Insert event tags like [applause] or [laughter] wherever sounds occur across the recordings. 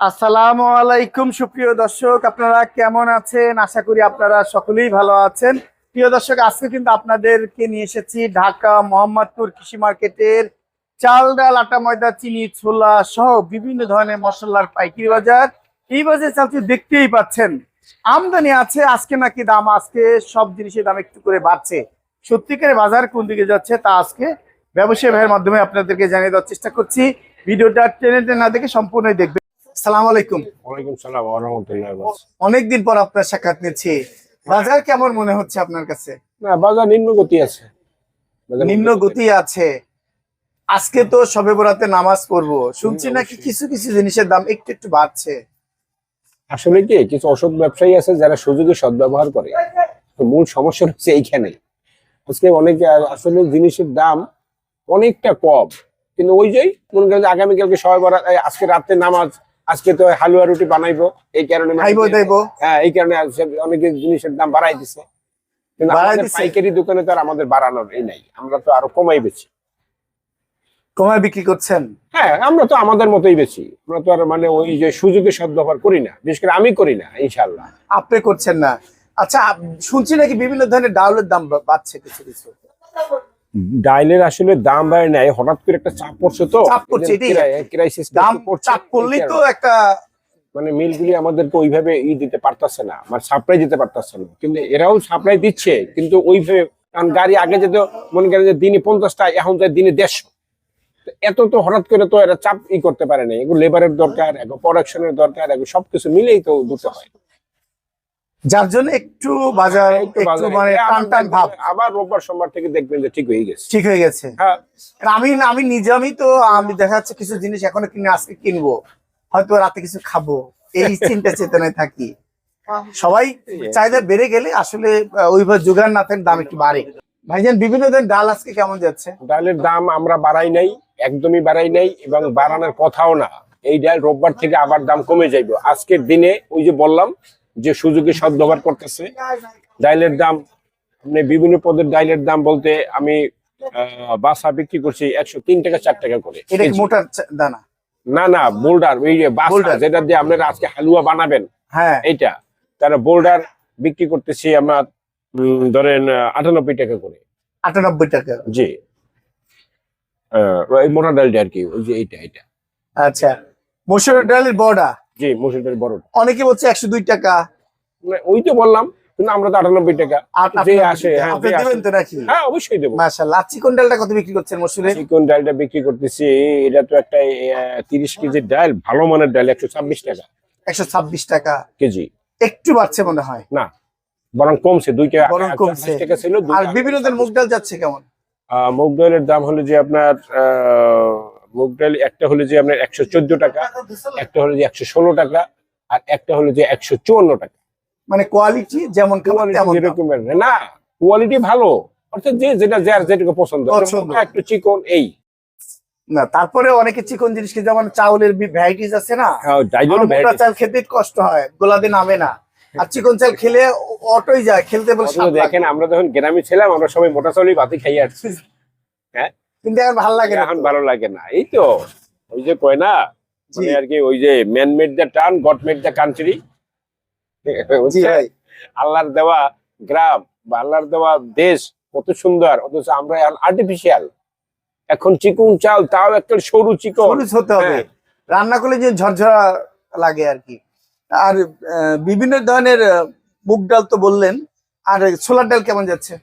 আসসালামু আলাইকুম, সুপ্রিয় দর্শক। আপনারা কেমন আছেন? আশা করি আপনারা সকলেই ভালো আছেন। প্রিয় দর্শক, আজকে কিন্তু আপনাদেরকে নিয়ে এসেছি ঢাকা মোহাম্মদপুর কৃষি মার্কেটের চাল ডাল আটা, ময়দা, চিনি, ছোলা সহ বিভিন্ন ধরনের মশলার পাইকারি বাজার। এই বাজারে চালটি দেখতেই পাচ্ছেন। আমদানি আছে, আজকে নাকি দাম আজকে সব জিনিসের দাম একটু করে বাড়ছে। সত্যিকারের বাজার কোন দিকে যাচ্ছে তা আজকে ব্যবসায়ী ভাইয়ের মাধ্যমে আপনাদেরকে জানিয়ে দেওয়ার চেষ্টা করছি। ভিডিওটা টেনে টেনে না দেখে সম্পূর্ণই দেখবেন। সালাম আলাইকুম। ওয়ালাইকুম সালাম রাহমাতুল্লাহি ওয়া বারাকাতুহু। অনেকদিন পর আপনার সাক্ষাৎ নিচ্ছি। বাজার কেমন মনে হচ্ছে আপনার কাছে? না বাজার নিম্ন গতি আছে। নিম্ন গতি আছে। আজকে তো সবে বরাতে নামাজ পড়ব। শুনছি নাকি কিছু কিছু জিনিসের দাম একটু একটু বাড়ছে। আসলে কি কিছু অসৎ ব্যবসায়ী আছে যারা সুযোগে সদ্ব্যবহার করে। তো মূল সমস্যা হচ্ছে এইখানে। আজকে অনেকে আসলে জিনিসের দাম অনেকটা কম। কিন্তু ওই যেই মনে করেন যে আগামীকালকে সবাই বরা আজকে রাতে নামাজ আজকে তো হালুয়া রুটি বানাইবো এই কারণে হ্যাঁ এই কারণে অনেকে জিনিসের দাম বাড়াই দিছে। কিন্তু? পাইকারি দোকানে তো আর আমাদের বাড়ানোর এই নাই আমরা তো আরও কমাই বেছি কমায় বিক্রি করছেন? হ্যাঁ আমরা তো আমাদের মতোই বেশি আমরা তো আর মানে ওই যে সুযোগে করি না বিশেষ করে আমি করি না ইনশাল্লাহ আপনি করছেন না। আচ্ছা শুনছি নাকি বিভিন্ন ধরনের ডাউলের দাম বাড়ছে কিছু কিছু। ডাইলের আসলে দাম বাড়ে নাই হঠাৎ করে একটা চাপ পড়ছে তো। চাপ পড়ছে, ক্রাইসিস দাম চাপ করলেই তো একটা মানে মিলগুলি আমাদেরকে ওইভাবে ই দিতে পারতাছে না মানে সাপ্লাই দিতে পারতাছে না। কিন্তু এরাও সাপ্লাই দিচ্ছে কিন্তু ওইভাবে কারণ গাড়ি আগে যেত মনে করেন যে দিনে পঞ্চাশটা এখন তো দিনে দেড়শো। এত তো হঠাৎ করে তো এরা চাপ ই করতে পারে না এগুলো লেবারের দরকার এগুলো প্রোডাকশনের দরকার এগুলো সবকিছু মিলেই তো দিতে হয়। যার জন্য একটু বাজার একটু মানে টান টান ভাব। আবার রোববার সোমবার থেকে দেখবেন যে ঠিক হয়ে গেছে। ঠিক হয়ে গেছে। হ্যাঁ। আর আমি আমি নিজে আমি তো আমি দেখা যাচ্ছে কিছু জিনিস এখনও কিনে আজকে কিনবো। হয়তো রাতে কিছু খাব। এই [laughs] চিন্তা চেতনায় থাকি। সবাই চাহিদা বেড়ে গেলে আসলে ওইভাবে জোগাড় না থাকলে দাম একটু বাড়ে। ভাইজান বিভিন্ন ধরনের ডাল আজকে কেমন যাচ্ছে? ডালের দাম আমরা বাড়াই নাই একদমই বাড়াই নাই এবং বাড়ানোর কথাও না। এই ডাল রোববার থেকে আবার দাম কমে যাইবে। আজকের দিনে ওই যে বললাম যে সুযোগে সদ্ব্যবহার করতেছে। ডাইলের দাম আপনি বিভিন্ন পদের ডাইলের দাম বলতে আমি বাসা বিক্রি করছি একশো তিন টাকা চার টাকা করে। এটা। মোটার দানা? না না বোল্ডার ওই যে বাসা যেটা দিয়ে আপনারা আজকে হালুয়া বানাবেন হ্যাঁ। এইটা তারা বোল্ডার বিক্রি করতেছি আমরা ধরেন আটানব্বই টাকা করে। আটানব্বই টাকা। জি। মোটা ডালটা আর কি ওই যে এইটা এটা আচ্ছা। মসুর ডালের বড়া। জি মসুর অনেকে বলছে একশো দুই টাকা। ওই তো বললাম কিন্তু আমরা তো আটানব্বই টাকা। যে আসে হ্যাঁ হ্যাঁ অবশ্যই দেবো। মাশাল্লাহ চিকন ডালটা কত বিক্রি করছেন মসুরের চিকন ডালটা বিক্রি করতেছি এটা তো একটা তিরিশ কেজির ডাল ভালো মানের ডাল একশো ছাব্বিশ টাকা। একশো ছাব্বিশ টাকা। কেজি। একটু বাড়ছে মনে হয়। না বরং কমছে দুই টাকা বরং কমছে। টাকা ছিল আর বিভিন্ন মুগ ডাল যাচ্ছে কেমন? আহ, মুগ ডালের দাম হলো যে আপনার আহ, মুগ ডাল একটা হলো যে আপনার একশো চোদ্দ টাকা একটা হলো যে একশো ষোলো টাকা আর একটা হলো যে একশো চুয়ান্ন টাকা। মানে কোয়ালিটি যেমন যেরকমের না কোয়ালিটি ভালো। অর্থাৎ যে যেটা যার যেটুকু পছন্দ। একটু চিকন এই। না তারপরে অনেকে চিকন জিনিস যেমন চাউলের ভ্যারাইটিস আছে না? হ্যাঁ, মোটা চাল খেতে কষ্ট হয় গোলাতে নামে না। আর চিকন চাল খেলে অটোই যায় খেলতে বলে দেখেন আমরা যখন গ্রামে ছিলাম আমরা সবাই মোটা চাউলই ভাতি খাইয়ে আসছি। [laughs] কিন্তু এখন ভালো লাগে এখন ভালো লাগে না। এই তো ওই যে কয় না মানে আর কি ওই যে man made the God made the country আল্লাহর দেওয়া গ্রাম বা আল্লাহর দেওয়া দেশ কত সুন্দর অথচ আমরা আর্টিফিশিয়াল এখন চিকুন চাল তাও একটা সরু চিকন। হতে হবে। হ্যাঁ। রান্না করলে যে ঝরঝরা লাগে আর কি। আর বিভিন্ন ধরনের মুগ ডাল তো বললেন। আর ছোলার ডাল কেমন যাচ্ছে?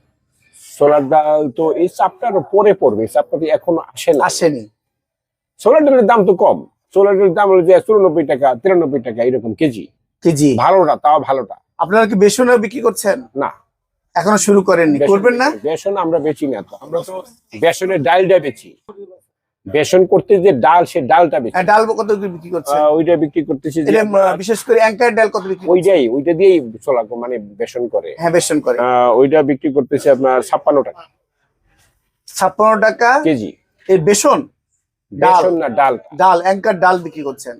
সোলার ডাল তো এই চাপটার পরে পড়বে চাপটা এখনও আসে না আসেনি। সোলার ডালের দাম তো কম সোলার ডালের দাম হলো যে চুরানব্বই টাকা তিরানব্বই টাকা এরকম কেজি। কেজি। ভালোটা তাও ভালোটা। আপনারা কি বেসনে বিক্রি করছেন? না। এখনও শুরু করেননি করবেন না? বেসন আমরা বেচি না তো। আমরা তো বেসনের ডালটা বেচি। বেসন করতে যে ডাল সে ডালটা বেচি হ্যাঁ, ডাল কত বিক্রি করছেন? আহ, ওইটা বিক্রি করতেছি যে বিশেষ করে অ্যাঙ্কার ডাল কত বিক্রি ওইটাই ওইটা দিয়েই চলা মানে বেসন করে। হ্যাঁ বেসন করে। ওইটা বিক্রি করতেছি আপনার ছাপ্পান্ন টাকা। ছাপ্পান্ন টাকা কেজি। এই বেসন? ডাল। বেসন না ডাল। ডাল অ্যাঙ্কার ডাল বিক্রি করছেন।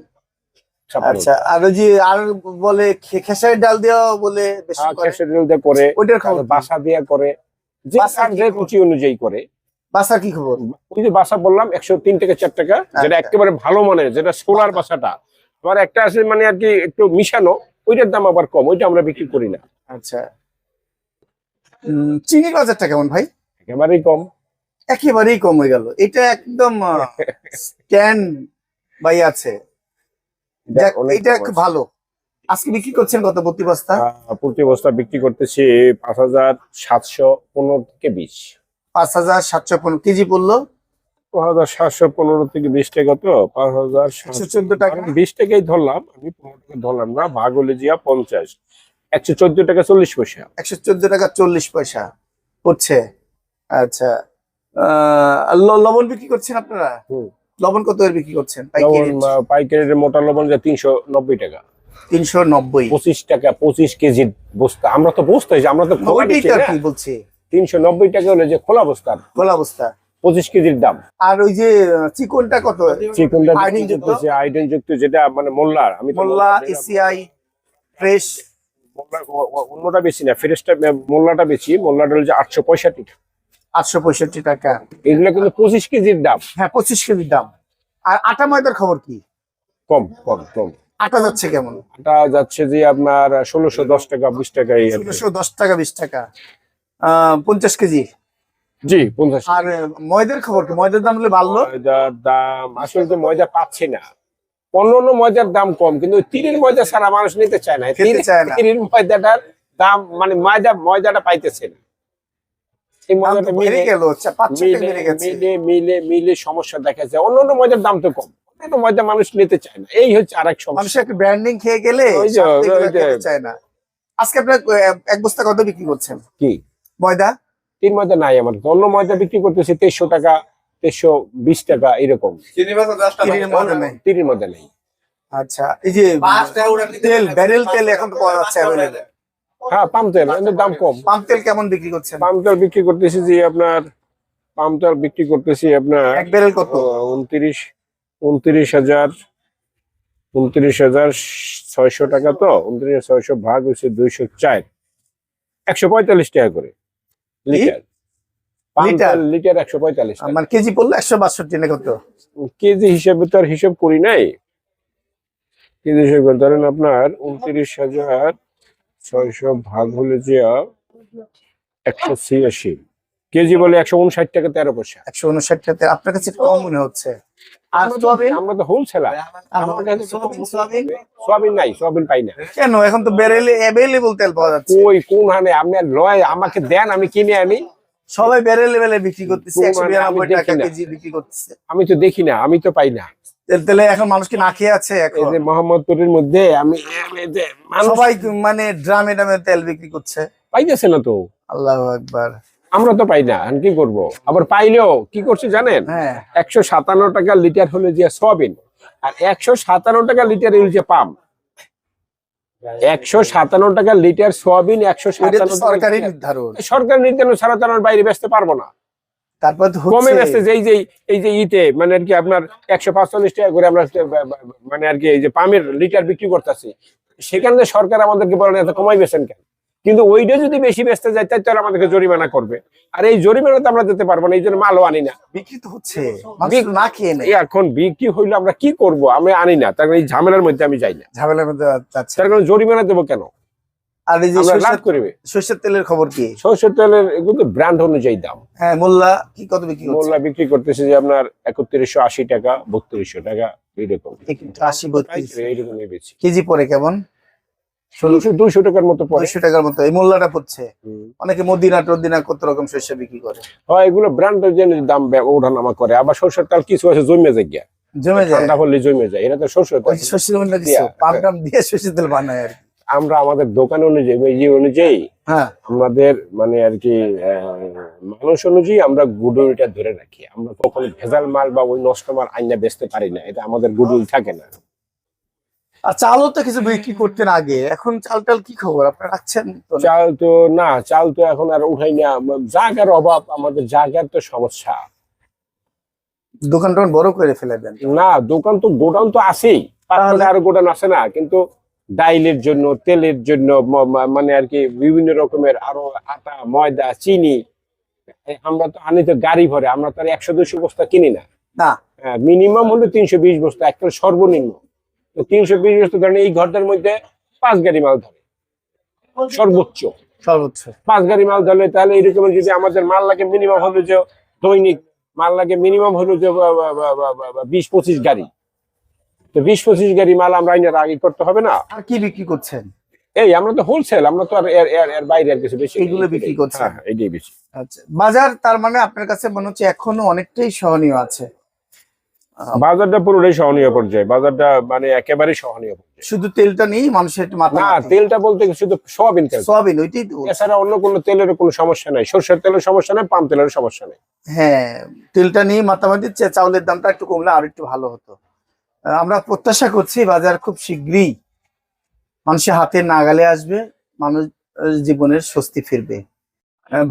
আচ্ছা আর ওই যে আর বলে খেসারির ডাল দেওয়া বলে বেসন টাকা। করে। খেসারি ডাল দিয়ে করে ওইটার খবর বাসা দিয়া করে। যে অনুযায়ী করে। বাসার কি খবর? ওই যে বাসা বললাম একশো তিন থেকে চার টাকা যেটা আচ্ছা। একেবারে ভালো মানের যেটা সোলার বাসাটা। আবার একটা আছে মানে আর কি একটু মিশানো ওইটার দাম আবার কম ওইটা আমরা বিক্রি করি না। আচ্ছা। চিনির বাজারটা কেমন ভাই? একেবারেই কম। একেবারেই কম হয়ে গেল। এটা একদম স্ট্যান্ড বাই আছে। এটা খুব ভালো। আজকে বিক্রি করছেন কত প্রতি বস্তা? প্রতি বস্তা বিক্রি করতেছি পাঁচ হাজার সাতশো পনেরো থেকে বিশ। পাঁচ হাজার সাতশো পনেরো কেজি পড়ল। পাঁচ হাজার সাতশো পনেরো থেকে বিশ টাকা তো পাঁচ হাজার একশো চোদ্দ টাকা। আমি বিশ টাকাই ধরলাম আমি পনেরো টাকা ধরলাম না জিয়া পঞ্চাশ। একশো চোদ্দ টাকা চল্লিশ পয়সা। একশো চোদ্দ টাকা চল্লিশ পয়সা পড়ছে। আচ্ছা লবণ বিক্রি করছেন আপনারা। লবণ কত বিক্রি করছেন পাইকারি মোটা লবণ যা তিনশো নব্বই টাকা। তিনশো নব্বই। পঁচিশ টাকা পঁচিশ কেজির বস্তা। আমরা তো বস্তা আমরা তো বলছি। তিনশো নব্বই টাকা হলে যে খোলা বস্তা খোলা অবস্থা পঁচিশ কেজির দাম। আর ওই যে চিকনটা কত? চিকনটা আয়োডিন যুক্ত? আইডেন যুক্ত যেটা মানে মোল্লার আমি মোল্লা এসিআই ফ্রেশ। অন্যটা বেশি না ফ্রেশটা মোল্লাটা বেশি মোল্লাটা হচ্ছে আটশো পঁয়ষট্টি আটশো পঁয়ষট্টি টাকা। এগুলো কিন্তু পঁচিশ কেজির দাম। হ্যাঁ পঁচিশ কেজির দাম। আর আটা ময়দার খবর কি? কম কম কম। আটা যাচ্ছে কেমন? এটা যাচ্ছে যে আপনার ষোলোশো দশ টাকা বিশ টাকা। ষোলোশো দশ টাকা বিশ টাকা। পঞ্চাশ কেজি। জি পঞ্চাশ আর ময়দার খবর কি? ময়দার দাম হলে ভালো? ময়দার দাম আসলে তো ময়দা পাচ্ছি না। অন্যান্য ময়দার দাম কম কিন্তু তিরির ময়দা ছাড়া মানুষ নিতে চায় না। খেতে চায় না। তিরির ময়দাটার দাম মানে ময়দা ময়দাটা পাইতেছে না। মিলে মিলে মিলে মিলে মিলে সমস্যা দেখা যায়। অন্যান্য ময়দার দাম তো কম। অন্যান্য ময়দা মানুষ নিতে চায় না। এই হচ্ছে আরেক সমস্যা। মানুষের একটা ব্র্যান্ডিং খেয়ে গেলে আজকে আপনার এক বস্তা কত বিক্রি করছেন। কি? ময়দা? তিন ময়দা নাই আমার। অন্য ময়দা বিক্রি করতেছে তেইশশো টাকা তেইশশো বিশ টাকা এরকম। তিরির ময়দা নেই। ময়দা নেই। আচ্ছা এই যে তেল ব্যারেল তেল এখন পাওয়া যাচ্ছে হ্যাঁ পাম তেল দাম কম। পাম তেল কেমন বিক্রি করছেন? পাম তেল বিক্রি করতেছি যে আপনার পাম তেল বিক্রি করতেছি আপনার এক ব্যারেল কত? উনত্রিশ উনত্রিশ হাজার উনত্রিশ হাজার ছয়শো টাকা তো উনত্রিশ ছয়শো ভাগ হচ্ছে দুইশো চার। একশো পঁয়তাল্লিশ টাকা করে। লিটার। লিটার? লিটার একশো পঁয়তাল্লিশ। মানে কেজি পড়ল একশো বাষট্টি না কত? কেজি হিসাবে তো আর হিসাব করি নাই। কেজি হিসাব করে। ধরেন আপনার উনত্রিশ হাজার ছয়শো ভাগ হলে যে একশো ছিয়াশি। কেজি বলে একশো উনষাট টাকা তেরো পয়সা। একশো উনষাট টাকা আপনার কাছে কম মনে হচ্ছে। আর আমরা তো- সোয়াবিন? আমরা তো হোলসেলার আমার কাছে সোয়াবিন সোয়াবিন? সোয়াবিন নাই সোয়াবিন পাই না। কেন? এখন তো ব্যারেলে অ্যাভেলেবল তেল পাওয়া যাচ্ছে। কই কোন হানে? আপনি লয় আমাকে দেন আমি কিনে আনি। সবাই ব্যারেল লেভেলে বিক্রি করতেছে টাকা কেজি বিক্রি করতেছে। আমি তো দেখি না আমি তো পাই না। তেল তেলে এখন মানুষ কি না খেয়ে আছে এই যে মোহাম্মদপুরের মধ্যে আমি সবাই মানে ড্রামে ড্রামে তেল বিক্রি করছে। পাইতেছে না তো। আল্লাহ একবার আমরা তো পাই না কি করব? আবার পাইলেও কি করছে জানেন? হ্যাঁ। একশো সাতান্ন টাকা লিটার হলো যে সয়াবিন আর একশো সাতান্ন টাকা লিটার হচ্ছে পাম। একশো সাতান্ন টাকা লিটার সয়াবিন একশো সাতান্ন সরকারি নির্ধারণ। সরকার নির্ধারণ ছাড়া তো বাইরে বেচতে পারব না। তারপর তো কমে বেচতে যে এই যে এই যে ইতে মানে আর কি আপনার একশো পাঁচচল্লিশ টাকা করে আমরা মানে আর কি এই যে পামের লিটার বিক্রি করতেছি। সেখানে সরকার আমাদেরকে বলেন এত কমাই বেছেন কেন? কিন্তু ওইটা যদি বেশি বেচতে যায় তাই তো আর আমাদেরকে জরিমানা করবে। আর এই জরিমানা তো আমরা দিতে পারব না এই জন্য মালও আনি না। বিক্রি তো হচ্ছে না খেয়ে নেই এখন বিক্রি হইলে আমরা কি করব? আমি আনি না তার কারণে এই ঝামেলার মধ্যে আমি যাই না। ঝামেলার মধ্যে যাচ্ছে। তার কারণে জরিমানা দেবো কেন? আর এই যে সরষের- তেলের খবর কি? সরষের তেলের এগুলো ব্র্যান্ড অনুযায়ী দাম। হ্যাঁ মোল্লা কি কত বিক্রি মোল্লা বিক্রি করতেছে যে আপনার একত্রিশশো আশি টাকা বত্রিশশো টাকা এইরকম। আশি বত্রিশ। এইরকম বেশি। কেজি পরে কেমন? দুইশো টাকার মতো দুইশো টাকার মতো এই মোল্লাটা পড়ছে। অনেকে মদিনা টদিনা কত রকম শস্য বিক্রি করে। হয় এগুলো ব্র্যান্ডের জন্য দাম ওঠানামা করে। আবার সরষের তেল কিছু আছে জমে যায় গিয়া। জমে যায়? ঠান্ডা হলে জমে যায়। এটা তো সরষের শস্যের মধ্যে কিছু দিয়া, দিয়ে সর্ষের তেল বানায় আর আমরা আমাদের দোকান অনুযায়ী অনুযায়ী হ্যাঁ। আমাদের মানে আর কি মানুষ অনুযায়ী আমরা গুডউইলটা ধরে রাখি। আমরা কখনো ভেজাল মাল বা ওই নষ্ট মাল আইনা বেচতে পারি না। এটা আমাদের গুডউইল থাকে না। আর চালও তো কিছু বিক্রি করতেন আগে। এখন চাল টাল কি খবর? আপনারা রাখছেন চাল তো না চাল তো এখন আর উঠাই না। জায়গার অভাব আমাদের জায়গার তো সমস্যা। দোকান টোকান বড় করে ফেলে দেন। না দোকান তো গোডাউন তো আছেই। আরও গোডাউন আছে না কিন্তু ডাইলের জন্য তেলের জন্য মানে আর কি বিভিন্ন রকমের আরও আটা ময়দা চিনি আমরা তো আনি তো গাড়ি ভরে আমরা তো আর একশো দুশো বস্তা কিনি না। না। মিনিমাম হলো তিনশো বিশ বস্তা একটা সর্বনিম্ন। তো তিনশো বিশ বস্তা ধরেন এই ঘরটার মধ্যে পাঁচ গাড়ি মাল ধরে। সর্বোচ্চ। সর্বোচ্চ। পাঁচ গাড়ি মাল ধরলে তাহলে এরকম যদি আমাদের মাল লাগে মিনিমাম হলো যে দৈনিক মাল লাগে মিনিমাম হলো যে বিশ পঁচিশ গাড়ি। তো বিশ পঁচিশ গাড়ি মাল আমরা আইনের আগে করতে হবে না। আর কি বিক্রি করছেন? এই আমরা তো হোলসেল আমরা তো আর এর এর এর বাইরে আর কিছু বেশি এইগুলো বিক্রি করছেন? হ্যাঁ এইটাই বেশি। আচ্ছা বাজার তার মানে আপনার কাছে মনে হচ্ছে এখনও অনেকটাই সহনীয় আছে। বাজারটা পুরোটাই সহনীয় পর্যায়ে। বাজারটা মানে একেবারে সহনীয় শুধু তেলটা নেই মানুষের একটু মাথা না তেলটা বলতে শুধু সয়াবিন তেল? সোয়াবিন ওইটাই তো এছাড়া অন্য কোনো তেলের কোনো সমস্যা নাই। সরষের তেলের সমস্যা নাই পাম তেলের সমস্যা নেই। হ্যাঁ তেলটা নিয়ে মাতামাতি চাউলের দামটা একটু কমলে আর একটু ভালো হতো। আমরা প্রত্যাশা করছি বাজার খুব শীঘ্রই মানুষের হাতে নাগালে আসবে মানুষ জীবনের স্বস্তি ফিরবে।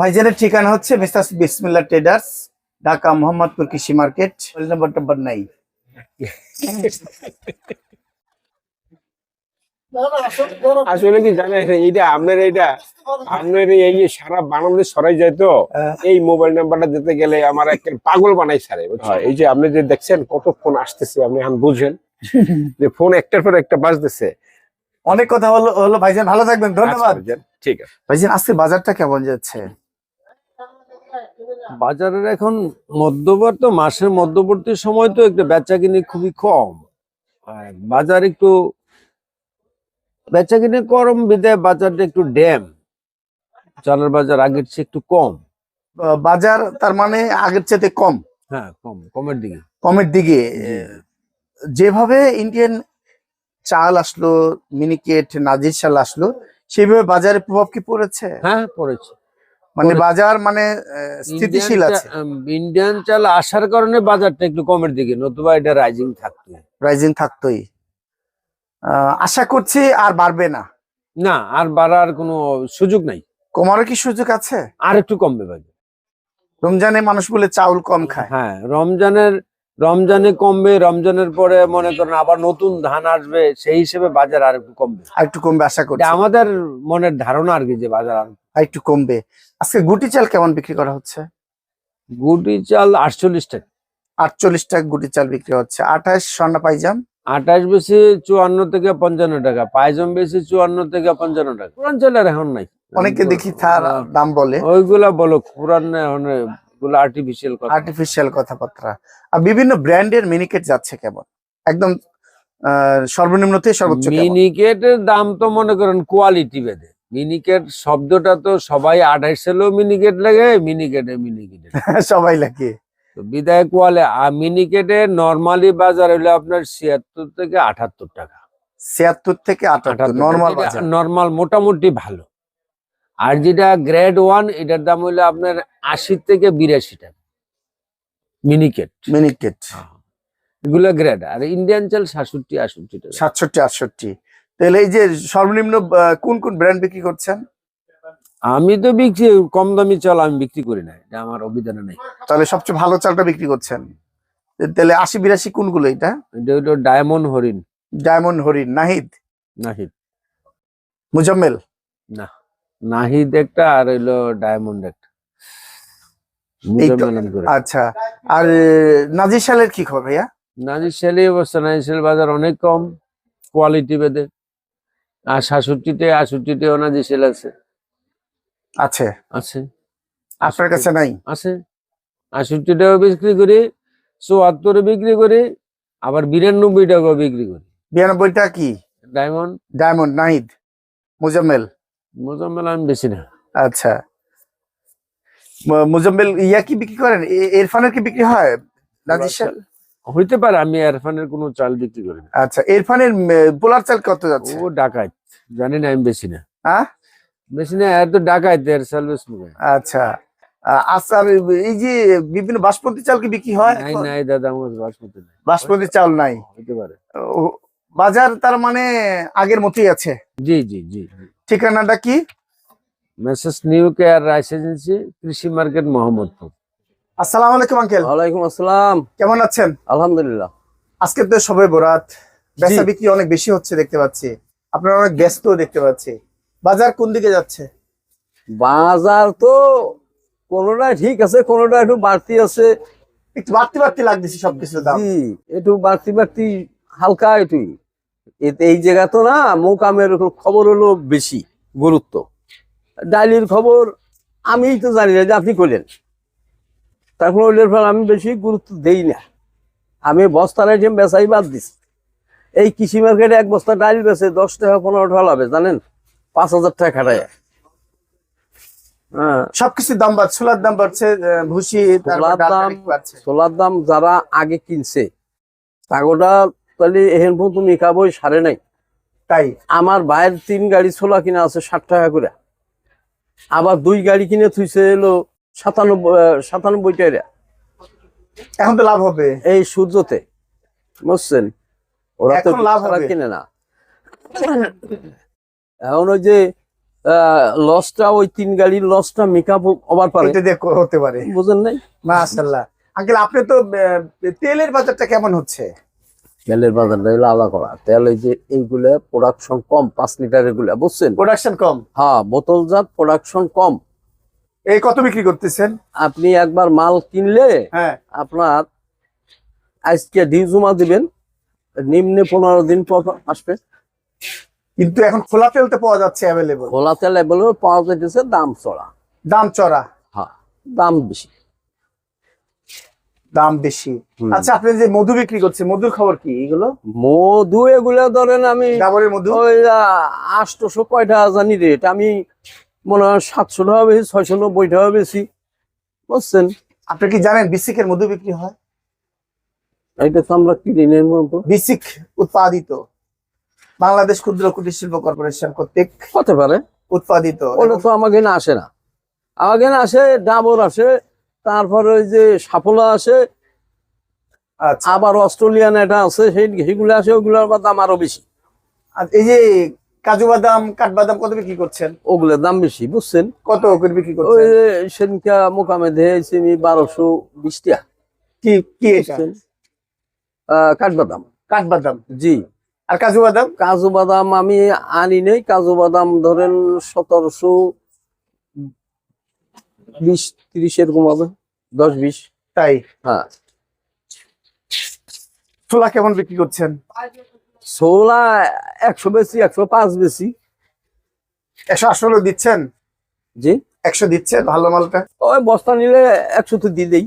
ভাইজানের ঠিকানা হচ্ছে মিস্টার বিসমিল্লা ট্রেডার্স ঢাকা মোহাম্মদপুর কৃষি মার্কেট। নাম্বার টাম্বার নাই। আসলে কি জানেন এইটা আপনার এইটা আপনার এই সারা বাংলাদেশ ছড়াই যায় তো এই মোবাইল নাম্বারটা দিতে গেলে আমার একটা পাগল বানাই সারে? এই যে আপনি যে দেখছেন কত ফোন আসতেছে আপনি এখন বুঝেন [laughs] যে ফোন একটার পর একটা বাজতেছে। অনেক কথা হলো হলো ভাইজান ভালো থাকবেন ধন্যবাদ। আচ্ছা, ঠিক আছে। ভাইজান আজকে বাজারটা কেমন যাচ্ছে? বাজারের এখন মধ্যবর্তী মাসের মধ্যবর্তী সময় তো একটু বেচা কিনি খুবই কম। বাজার একটু বেচা কিনি কম বিদায় বাজারটা একটু ড্যাম। চালের বাজার আগের চেয়ে একটু কম। বাজার তার মানে আগের চেয়ে কম। হ্যাঁ কম কমের দিকে। কমের দিকে যেভাবে ইন্ডিয়ান চাল আসলো মিনিকেট নাজির চাল আসলো সেইভাবে বাজারে প্রভাব কি পড়েছে? হ্যাঁ পড়েছে। মানে বাজার মানে স্থিতিশীল আছে। ইন্ডিয়ান চাল আসার কারণে বাজারটা একটু কমের দিকে নতুবা এটা রাইজিং থাকতো রাইজিং থাকতোই। আশা করছি আর বাড়বে না। না আর বাড়ার কোনো সুযোগ নাই। কমারও কি সুযোগ আছে? আর একটু কমবে বাজার রমজানে মানুষ বলে চাউল কম খায়। হ্যাঁ রমজানের রমজানে কমবে রমজানের পরে মনে করেন আবার নতুন ধান আসবে সেই হিসেবে বাজার আর একটু কমবে। আর একটু কমবে আশা করছি। আমাদের মনের ধারণা আর কি যে বাজার আর আর একটু কমবে। আজকে গুটি চাল কেমন বিক্রি করা হচ্ছে? গুটি চাল আটচল্লিশ টাকা। আটচল্লিশ টাকা গুটি চাল বিক্রি হচ্ছে। আঠাশ স্বর্ণ পাইজাম? আঠাশ বেশি চুয়ান্ন থেকে পঞ্চান্ন টাকা। পায়জম বেশি চুয়ান্ন থেকে পঞ্চান্ন টাকা। পুরান চালের এখন নাই। অনেকে দেখি তার দাম বলে। ওইগুলা বলো পুরান এখনগুলো আর্টিফিশিয়াল কথা। আর্টিফিশিয়াল কথাবার্তা। আর বিভিন্ন ব্র্যান্ডের মিনিকেট যাচ্ছে কেমন? একদম সর্বনিম্ন থেকে সর্বোচ্চ? মিনিকেটের দাম তো মনে করেন কোয়ালিটি বেঁধে। মিনিকেট শব্দটা তো সবাই আঠাইশ সালেও মিনিকেট লাগে মিনিকেটে মিনিকেটে সবাই লাগে বিদায় কোয়ালে আর মিনিকেটে নর্মালি বাজার হলো আপনার ছিয়াত্তর থেকে আটাত্তর টাকা। ছিয়াত্তর থেকে নর্মাল বাজার। নর্মাল মোটামুটি ভালো। আর যেটা গ্রেড ওয়ান এটার দাম হলো আপনার আশি থেকে বিরাশি টাকা। মিনিকেট মিনিকেট এগুলো গ্রেড আর ইন্ডিয়ান চাল সাতষট্টি আষট্টি টাকা। সাতষট্টি আটষট্টি। তাহলে এই যে সর্বনিম্ন কোন কোন ব্র্যান্ড বিক্রি করছেন? আমি তো বিক্রি কম দামি চাল আমি বিক্রি করি না এটা আমার অভিধানে নেই। তাহলে সবচেয়ে ভালো চালটা বিক্রি করছেন? তাহলে আশি বিরাশি কোনগুলো এটা? এটা হলো ডায়মন্ড হরিণ। ডায়মন্ড হরিণ নাহিদ? নাহিদ। মুজাম্মেল? না নাহিদ একটা আর হইল ডায়মন্ড একটা। আচ্ছা আর নাজির শালের কি খবর ভাইয়া? নাজির শালি অবস্থা নাজির শাল বাজার অনেক কম কোয়ালিটি বেদে আর সাতষট্টিতে আষট্টিতেও নাজির শাল আছে। আছে। আছে। আপনার কাছে নাই? আছে। আষট্টিটাও বিক্রি করি চুয়াত্তরে বিক্রি করি আবার বিরানব্বই টাকাও বিক্রি করি। বিরানব্বইটা কি? ডায়মন্ড। ডায়মন্ড নাহিদ মুজাম্মেল? মোজাম্মেল আমি বেশি না। আচ্ছা। মুজাম্মেল ইয়া কি বিক্রি করেন? এ- ইরফানের কি বিক্রি হয়? নাজির শাল হইতে পারে আমি এরফানের কোনো চাল বিক্রি করি না। আচ্ছা এরফানের পোলার চাল কত যাচ্ছে? ও ডাকাত জানি না আমি বেশি না। হ্যাঁ? বেশি না এত ডাকাত এর চাল বেশি আচ্ছা আচ্ছা এই যে বিভিন্ন বাসপতি চাল কি বিক্রি হয় নাই নাই দাদা আমার বাসমতি নাই। বাসপতি চাল নাই? হইতে পারে। বাজার তার মানে আগের মতোই আছে? জি জি জি ঠিকানাটা কি? Message new care rice agency কৃষি মার্কেট মোহাম্মদপুর। আসসালামু আলাইকুম আঙ্কেল। ওয়ালাইকুম আসসালাম। কেমন আছেন? আলহামদুলিল্লাহ। আজকে তো সবে বরাত। বেচা বিক্রি অনেক বেশি হচ্ছে দেখতে পাচ্ছি। আপনারা অনেক ব্যস্ত দেখতে পাচ্ছি। বাজার কোন দিকে যাচ্ছে? বাজার তো কোনোটা ঠিক আছে কোনোটা একটু বাড়তি আছে। একটু বাড়তি বাড়তি লাগতেছে সবকিছু দাম। একটু বাড়তি বাড়তি হালকা একটু। এতে এই জায়গা তো না মোকামের খবর হলো বেশি গুরুত্ব। ডাইলির খবর আমিই তো জানি না যে আপনি করলেন তারপর ওইলের ফলে আমি বেশি গুরুত্ব দেই না। আমি বস্তার আইটেম বেচাই বাদ দিছি। এই কৃষি মার্কেটে এক বস্তা ডাইল বেচে দশ টাকা পনেরো টাকা লাভে জানেন? পাঁচ হাজার টাকা খাটায়। হ্যাঁ। সবকিছুর দাম বাড়ছে ছোলার দাম বাড়ছে আহ, ভুসি ছোলার দাম বাড়ছে। ছোলার দাম যারা আগে কিনছে তাগোটা তাহলে এহেন পর্যন্ত মিকাবই সারে নাই। তাই? আমার ভাইয়ের তিন গাড়ি ছোলা কিনা আছে ষাট টাকা করে। আবার দুই গাড়ি কিনে থুইছে এলো সাতানব্বই সাতানব্বই টাকা এখন তো লাভ হবে। এই সূর্যতে বুঝছেন? ওরা তো লাভ কিনে না। এখন ওই যে লসটা ওই তিন গাড়ির লসটা মেকআপ হবার পারে। এটা হতে পারে। বুঝেন নাই? মাশাল্লাহ আঙ্কেল আপনি তো তেলের বাজারটা কেমন হচ্ছে? তেলের বাজারটা হলো আলাদা করা। তেল ওই যে এইগুলা প্রোডাকশন কম পাঁচ লিটার এগুলা বুঝছেন? প্রোডাকশন কম। হ্যাঁ বোতলজাত প্রোডাকশন কম। এই কত বিক্রি করতেছেন? আপনি একবার মাল কিনলে হ্যাঁ। আপনার আজকে ডিউ জমা দিবেন নিম্নে পনেরো দিন পর আসবে। কিন্তু এখন খোলা তেল তো পাওয়া যাচ্ছে অ্যাভেলেবল খোলা তেল এগুলো পাওয়া যাইতেছে দাম চড়া। দাম চড়া? হ্যাঁ দাম বেশি। দাম বেশি। আচ্ছা আপনি যে মধু বিক্রি করছেন মধুর খবর কি এগুলো? মধু এগুলো ধরেন আমি ডাবরের মধু? ওই আটশোশো কয়টা জানি রেট। আমি মনে হয় সাতশো টাকা বেশি ছয়শো নব্বই টাকা বেশি। বুঝছেন? আপনি কি জানেন বিসিকের মধু বিক্রি হয়? এটা তো আমরা কিনে মতো বিসিক উৎপাদিত। বাংলাদেশ ক্ষুদ্র কুটির শিল্প কর্পোরেশন কর্তৃক হতে পারে। উৎপাদিত। ওটা তো আমাকে না আসে না। আমাকে না আসে ডাবর আসে তারপরে ওই যে সাফলা আসে আচ্ছা। আবার অস্ট্রেলিয়ান এটা আছে সেই সেগুলো আসে ওগুলোর দাম আরও বেশি। আর এই যে কাজু বাদাম কাঠবাদাম কত বিক্রি করছেন? ওগুলোর দাম বেশি বুঝছেন? কত করে বিক্রি করছেন? যে সেদিনকা মোকামে দিয়েছি আমি বারোশো বিশ টাকা। কি কি কাঠবাদাম কাঠবাদাম জি। আর কাজু বাদাম? কাজু বাদাম আমি আনি নেই কাজু বাদাম ধরেন সতেরোশো বিশ তিরিশ এরকম হবে দশ বিশ। তাই? হ্যাঁ। ছোলা কেমন বিক্রি করছেন? ছোলা একশো বেশি একশো পাঁচ বেশি। একশো আঠারো দিচ্ছেন? জি। একশো দিচ্ছেন ভালো মালটা? ওই বস্তা নিলে একশো তো দিয়ে দেই